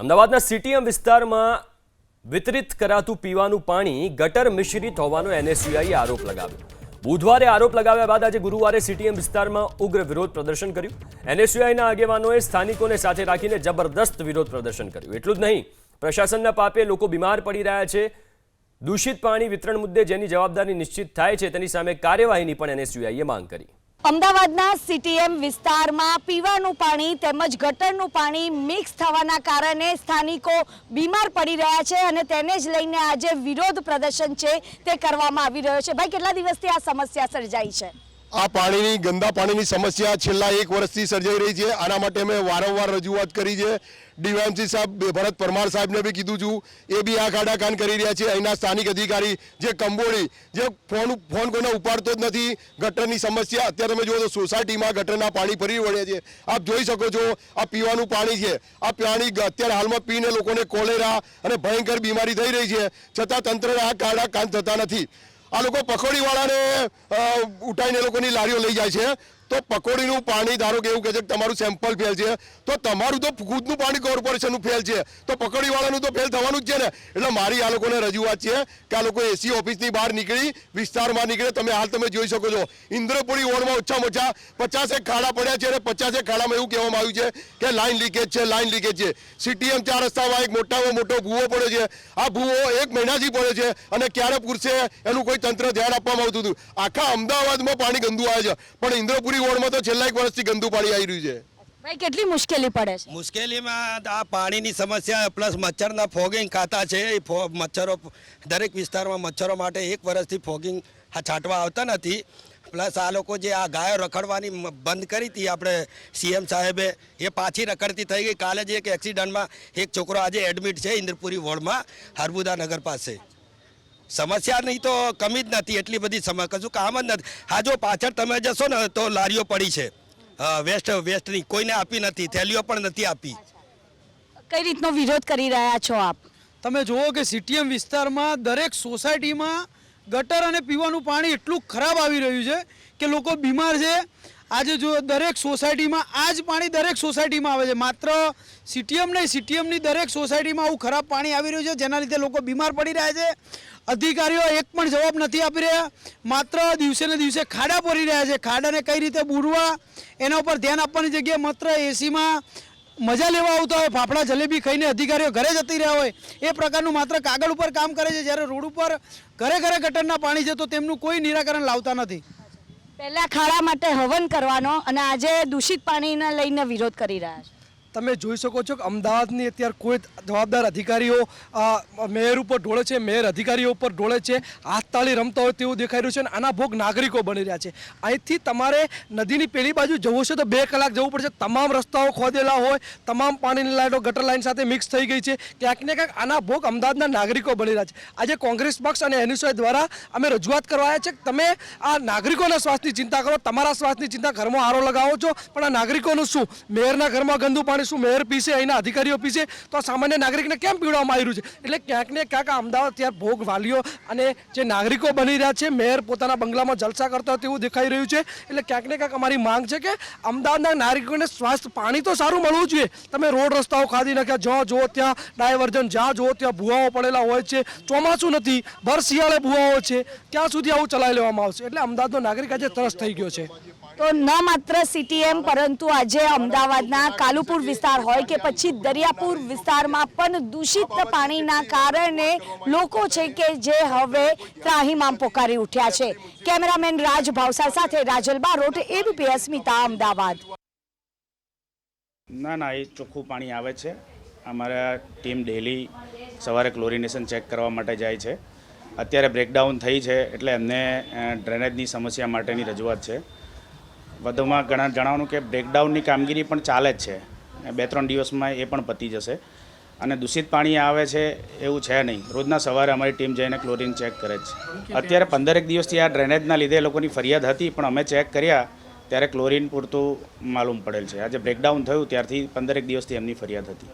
અમદાવાદના સીટીએમ વિસ્તારમાં વિતરિત કરાતું પીવાનું પાણી ગટર મિશ્રિત હોવાનો એનએસયુઆઈએ આરોપ લગાવ્યો. બુધવારે આરોપ લગાવ્યા બાદ આજે ગુરુવારે સીટીએમ વિસ્તારમાં ઉગ્ર વિરોધ પ્રદર્શન કર્યું. એનએસયુઆઈના આગેવાનોએ સ્થાનિકોને સાથે રાખીને જબરદસ્ત વિરોધ પ્રદર્શન કર્યું. એટલું જ નહીં, પ્રશાસનના પાપે લોકો બીમાર પડી રહ્યા છે. દૂષિત પાણી વિતરણ મુદ્દે જેની જવાબદારી નિશ્ચિત થાય છે તેની સામે કાર્યવાહીની પણ એનએસયુઆઈએ માંગ કરી. અમદાવાદના સીટીએમ વિસ્તારમાં પીવાનું પાણી તેમજ ગટરનું પાણી મિક્સ થવાના કારણે સ્થાનિકો બીમાર પડી રહ્યા છે અને તેને જ લઈને આજે વિરોધ પ્રદર્શન છે તે કરવામાં આવી રહ્યો છે. ભાઈ, કેટલા દિવસથી આ સમસ્યા સર્જાઈ છે? આ પાણીની, ગંદા પાણીની સમસ્યા છેલ્લા એક વર્ષથી સર્જાઈ રહી છે. આના માટે અમે વારંવાર રજૂઆત કરી છે. ડીવાયમસી સાહેબ, ભરત પરમાર સાહેબને બી કીધું છું. એ બી આ ખાડાકાન કરી રહ્યા છે. અહીંના સ્થાનિક અધિકારી, જે કંબોળી જે ફોન ફોન કોઈને ઉપાડતો જ નથી. ગટરની સમસ્યા, અત્યારે તમે જુઓ તો સોસાયટીમાં ગટરના પાણી ફરી વળ્યા છે. આપ જોઈ શકો છો, આ પીવાનું પાણી છે. આ પાણી અત્યારે હાલમાં પીને લોકોને કોલેરા અને ભયંકર બીમારી થઈ રહી છે. છતાં તંત્રના આ કાડા કાન થતા નથી. આ લોકો પકોડીવાળાને અ, ઉઠાઈને એ લોકોની લારીઓ લઈ જાય છે. તો પકોડીનું પાણી, ધારો કે એવું કહે છે કે તમારું સેમ્પલ ફેલ છે, તો તમારું તો ખુદનું પાણી કોર્પોરેશનનું ફેલ છે. તો પકોડીવાળાનું તો ફેલ થવાનું જ છે ને. એટલે મારી આ લોકોને રજૂઆત છે કે આ લોકો એસી ઓફિસની બહાર નીકળી, વિસ્તારમાં નીકળે. તમે હાલ તમે જોઈ શકો છો, ઇન્દ્રપુરી વોર્ડમાં ઓછામાં ઓછા પચાસેક ખાડા પડ્યા છે અને પચાસેક ખાડામાં એવું કહેવામાં આવ્યું છે કે લાઈન લીકેજ છે લાઈન લીકેજ છે. સીટીએમ ચાર રસ્તામાં એક મોટામાં મોટો ભૂવો પડ્યો છે. આ ભૂવો એક મહિનાથી પડ્યો છે અને ક્યારે પૂરશે એનું કોઈ તંત્ર ધ્યાન આપવામાં આવતું હતું. આખા અમદાવાદમાં પાણી ગંદુ આવે છે. પણ ઇન્દ્રપુરી વોર્ડમાં તો છેલ્લા એક વર્ષથી ગંદુ પાણી આવી રહ્યું છે. ભાઈ કેટલી મુશ્કેલી પડે છે? મુશ્કેલીમાં આ પાણીની સમસ્યા પ્લસ મચ્છરના ફોગિંગ ખાતા છે. એ મચ્છરો દરેક વિસ્તારમાં મચ્છરો માટે એક વર્ષથી ફોગિંગ છાંટવા આવતા નથી. પ્લસ આ લોકો જે આ ગાયો રખડવાની બંધ કરી હતી આપણે સીએમ સાહેબે એ પાછી રખડતી થઈ ગઈ. કાલે જ એક એક્સિડન્ટમાં એક છોકરો આજે એડમિટ છે ઇન્દ્રપુરી વોર્ડમાં હરબુદા નગર પાસે. સમસ્યા નહીં તો કમી જ નથી એટલી બધી સમસ્યા. કશું કામ જ નથી. હા જો પાછળ તમે જશો ને તો લારીઓ પડી છે. વેસ્ટ વેસ્ટની કોઈને આપી નથી થેલીઓ પણ નથી આપી. કઈ રીતનો વિરોધ કરી રહ્યા છો આપ? તમે જુઓ કે સીટીએમ વિસ્તારમાં દરેક સોસાયટીમાં ગટર અને પીવાનું પાણી એટલું ખરાબ આવી રહ્યું છે કે લોકો બીમાર છે. આજે જો દરેક સોસાયટીમાં આ જ પાણી દરેક સોસાયટીમાં આવે છે. માત્ર સીટીએમ નહીં સીટીએમની દરેક સોસાયટીમાં આવું ખરાબ પાણી આવી રહ્યું છે, જેના લીધે લોકો બીમાર પડી રહ્યા છે. અધિકારીઓ એક પણ જવાબ નથી આપી રહ્યા. માત્ર દિવસે ને દિવસે ખાડા પડી રહ્યા છે. ખાડાને કઈ રીતે બૂરવા, એના ઉપર ધ્યાન આપવાની જગ્યાએ માત્ર એસીમાં મજા લેવા આવતા હોય. ફાફડા, જલેબી ખાઈને અધિકારીઓ ઘરે જતી રહ્યા હોય. એ પ્રકારનું માત્ર કાગળ ઉપર કામ કરે છે. જ્યારે રોડ ઉપર ઘરે ઘરે ગટરના પાણી છે, તો તેમનું કોઈ નિરાકરણ લાવતા નથી. પહેલા ખાડા માટે હવન કરવાનો અને આજે દૂષિત પાણીને લઈને વિરોધ કરી રહ્યા છે. તમે જોઈ શકો છો કે અમદાવાદની અત્યારે કોઈ જવાબદાર અધિકારીઓ મેયર ઉપર ઢોળે છે, મેયર અધિકારીઓ ઉપર ઢોળે છે, હાથતાળી રમતા હોય તેવું દેખાઈ રહ્યું છે અને આના ભોગ નાગરિકો બની રહ્યા છે. અહીંથી તમારે નદીની પેલી બાજુ જવું છે તો બે કલાક જવું પડશે. તમામ રસ્તાઓ ખોદેલા હોય, તમામ પાણીની લાઈનો, ગટર લાઈન સાથે મિક્સ થઈ ગઈ છે. ક્યાંક ને ક્યાંક આના ભોગ અમદાવાદના નાગરિકો બની રહ્યા છે. આજે કોંગ્રેસ પક્ષ અને એનએસઆઈ દ્વારા અમે રજૂઆત કરવા આવ્યા છે કે તમે આ નાગરિકોના સ્વાસ્થ્યની ચિંતા કરો, તમારા સ્વાસ્થ્યની ચિંતા, ઘરમાં આરો લગાવો છો, પણ આ નાગરિકોનું શું? મેયરના ઘરમાં ગંદુ પાણી શું મેયર પીશે અહીંના અધિકારીઓ પીશે તો સામાન્ય નાગરિકને કેમ પીવડાવવામાં આવી છે? એટલે ક્યાંક ને ક્યાંક અમદાવાદ ત્યાં ભોગ વાલીઓ અને જે નાગરિકો બની રહ્યા છે, મેયર પોતાના બંગલામાં જલસા કરતા હોય તેવું દેખાઈ રહ્યું છે. એટલે ક્યાંક ને ક્યાંક અમારી માંગ છે કે અમદાવાદના નાગરિકોને સ્વાસ્થ્ય, પાણી તો સારું મળવું જોઈએ. તમે રોડ રસ્તાઓ ખાધી નાખ્યા, જ્યાં જુઓ ત્યાં ડાયવર્જન જ્યાં જુઓ ત્યાં ભૂવાઓ પડેલા હોય છે. ચોમાસું નથી ભર શિયાળે ભૂવાઓ છે. ત્યાં સુધી આવું ચલાવી લેવામાં આવશે. એટલે અમદાવાદનો નાગરિક આજે તરસ થઈ ગયો છે. તો ન માત્ર સીટીએમ પરંતુ આજે અમદાવાદના કાલુપુર વિસ્તાર હોય કે પછી દરિયાપુર વિસ્તારમાં પણ દૂષિત પાણીના કારણે લોકો છે કે જે હવે ત્રાહીમામ પોકારી ઉઠ્યા છે. કેમેરામેન રાજ ભાવસાર સાથે રાજલ બારોટ એબીપી અસ્મિતા, અમદાવાદ. ના ના, એ ચોખ્ખું પાણી આવે છે. અમારા ટીમ ડેલી સવારે ક્લોરિનેશન ચેક કરવા માટે જાય છે. અત્યારે બ્રેકડાઉન થઈ છે એટલે એમને ડ્રેનેજની સમસ્યા માટેની રજૂઆત છે. વધુમાં ઘણા જણાવવાનું કે બ્રેકડાઉનની કામગીરી પણ ચાલે જ છે. બે ત્રણ દિવસમાં એ પણ પતી જશે. અને દૂષિત પાણી આવે છે એવું છે નહીં. રોજના સવારે અમારી ટીમ જઈને ક્લોરિન ચેક કરે છે. અત્યારે પંદરેક દિવસથી આ ડ્રેનેજના લીધે લોકોની ફરિયાદ હતી, પણ અમે ચેક કર્યા ત્યારે ક્લોરિન પૂરતું માલુમ પડેલ છે. આજે બ્રેકડાઉન થયું, ત્યારથી પંદરેક દિવસથી એમની ફરિયાદ હતી.